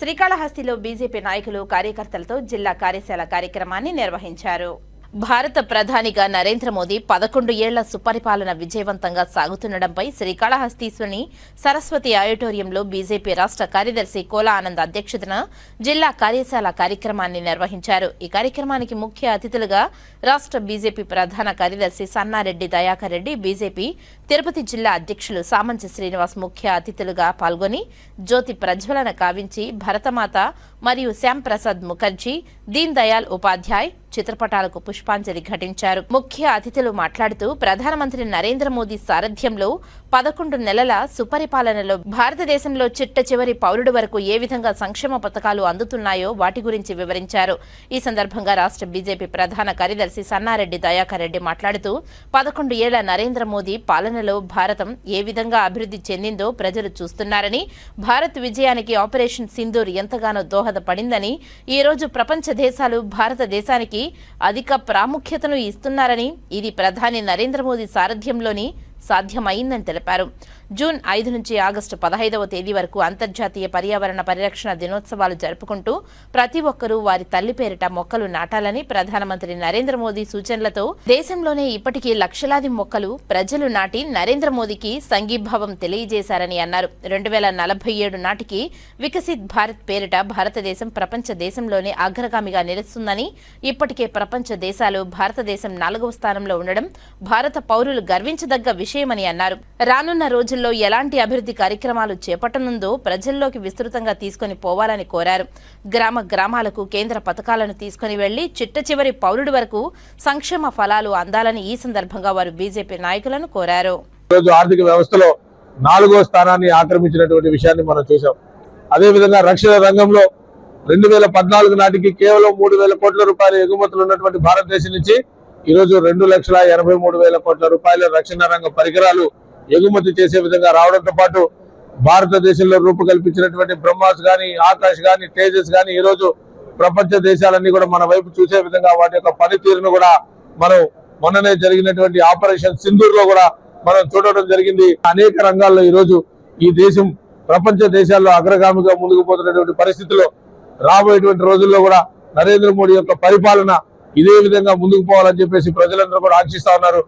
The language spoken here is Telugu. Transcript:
శ్రీకాళహస్తిలో బీజేపీ నాయకులు కార్యకర్తలతో జిల్లా కార్యశాల కార్యక్రమాన్ని నిర్వహించారు. భారత ప్రధానిగా నరేంద్ర మోదీ పదకొండు ఏళ్ళ సుపరిపాలన విజయవంతంగా సాగుతుండడంపై శ్రీకాళహస్తీశ్వరిని సరస్వతి ఆడిటోరియంలో బీజేపీ రాష్ట్ర కార్యదర్శి కోలా ఆనంద్ అధ్యక్షతన జిల్లా కార్యశాల కార్యక్రమాన్ని నిర్వహించారు. ఈ కార్యక్రమానికి ముఖ్య అతిథులుగా రాష్ట్ర బీజేపీ ప్రధాన కార్యదర్శి సన్నారెడ్డి దయాకర్ రెడ్డి బీజేపీ తిరుపతి జిల్లా అధ్యక్షులు సామంచి శ్రీనివాస్ ముఖ్య అతిథులుగా పాల్గొని జ్యోతి ప్రజ్వలన కావించి భరతమాత మరియు శ్యాంప్రసాద్ ముఖర్జీ దీన్ దయాల్ ఉపాధ్యాయ్ చిత్రపటాలకు పుష్పాంజలి ఘటించారు. ముఖ్య అతిథులు మాట్లాడుతూ ప్రధానమంత్రి నరేంద్ర మోదీ సారథ్యంలో పదకొండు నెలల సుపరిపాలనలో భారతదేశంలో చిట్ట చివరి పౌరుడు వరకు ఏ విధంగా సంక్షేమ పథకాలు అందుతున్నాయో వాటి గురించి వివరించారు. ఈ సందర్భంగా రాష్ట్ర బీజేపీ ప్రధాన కార్యదర్శి సన్నారెడ్డి దయాకర్ రెడ్డి మాట్లాడుతూ పదకొండు ఏళ్ళ నరేంద్ర మోదీ పాలనలో భారతం ఏ విధంగా అభివృద్ధి చెందిందో ప్రజలు చూస్తున్నారని భారత్ విజయానికి ఆపరేషన్ సింధూర్ ఎంతగానో దోహదపడిందని ఈ రోజు ప్రపంచ దేశాలు భారతదేశానికి అధిక ప్రాముఖ్యతను ఇస్తున్నారని ఇది ప్రధాని నరేంద్ర మోదీ సారథ్యంలోని సాధ్యమైందని తెలిపారు. జూన్ ఐదు నుంచి ఆగస్టు పదహైదవ తేదీ వరకు అంతర్జాతీయ పర్యావరణ పరిరక్షణ దినోత్సవాలు జరుపుకుంటూ ప్రతి ఒక్కరూ వారి తల్లి పేరిట మొక్కలు నాటాలని ప్రధానమంత్రి నరేంద్ర మోదీ సూచనలతో దేశంలోనే ఇప్పటికీ లక్షలాది మొక్కలు ప్రజలు నాటి నరేంద్ర మోదీకి సంఘీభావం తెలియజేశారని అన్నారు. రెండు వేల నలభై ఏడు నాటికి వికసిత్ భారత్ పేరిట భారతదేశం ప్రపంచ దేశంలోనే అగ్రగామిగా నిలుస్తుందని ఇప్పటికే ప్రపంచ దేశాలు భారతదేశం నాలుగవ స్థానంలో ఉండడం భారత పౌరులు గర్వించదగ్గ విషయమని అన్నారు. రానున్న రోజుల్లో ఎలాంటి అభివృద్ధి కార్యక్రమాలు చేపట్టనుందో ప్రజల్లోకి విస్తృతంగా తీసుకొని పోవాలని కోరారు. గ్రామ గ్రామాలకు కేంద్ర పథకాలను తీసుకొని వెళ్ళి చిట్ట చివరి పౌరుడి వరకు సంక్షేమ ఫలాలు అందాలని ఈ సందర్భంగా వారు బీజేపీ నాయకులను కోరారు. ఆర్థిక వ్యవస్థలో నాలుగో స్థానాన్ని ఆక్రమించినటువంటి విషయాన్ని మనం చూసాం అదేవిధంగా రక్షణ రంగంలో రెండు వేల పద్నాలుగు నాటికి కేవలం మూడు వేల కోట్ల రూపాయల ఎగుమతులు ఉన్నటువంటి భారతదేశం నుంచి ఈరోజు రెండు లక్షల ఎనభై మూడు వేల కోట్ల రూపాయల రక్షణ రంగ పరికరాలు ఎగుమతి చేసే విధంగా రావడంతో పాటు భారతదేశంలో రూపకల్పించినటువంటి బ్రహ్మాస్ కానీ ఆకాష్ కానీ తేజస్ గాని ఈ రోజు ప్రపంచ దేశాలన్నీ కూడా మన వైపు చూసే విధంగా వాటి యొక్క పనితీరును కూడా మనం మొన్ననే జరిగినటువంటి ఆపరేషన్ సింధూర్లో కూడా మనం చూడటం జరిగింది. అనేక రంగాల్లో ఈ రోజు ఈ దేశం ప్రపంచ దేశాల్లో అగ్రగామిగా ముందుకు పోతున్నటువంటి పరిస్థితిలో రాబోయేటువంటి రోజుల్లో కూడా నరేంద్ర మోడీ యొక్క పరిపాలన ఇదే విధంగా ముందుకు పోవాలని చెప్పేసి ప్రజలందరూ కూడా ఆశిస్తా ఉన్నారు.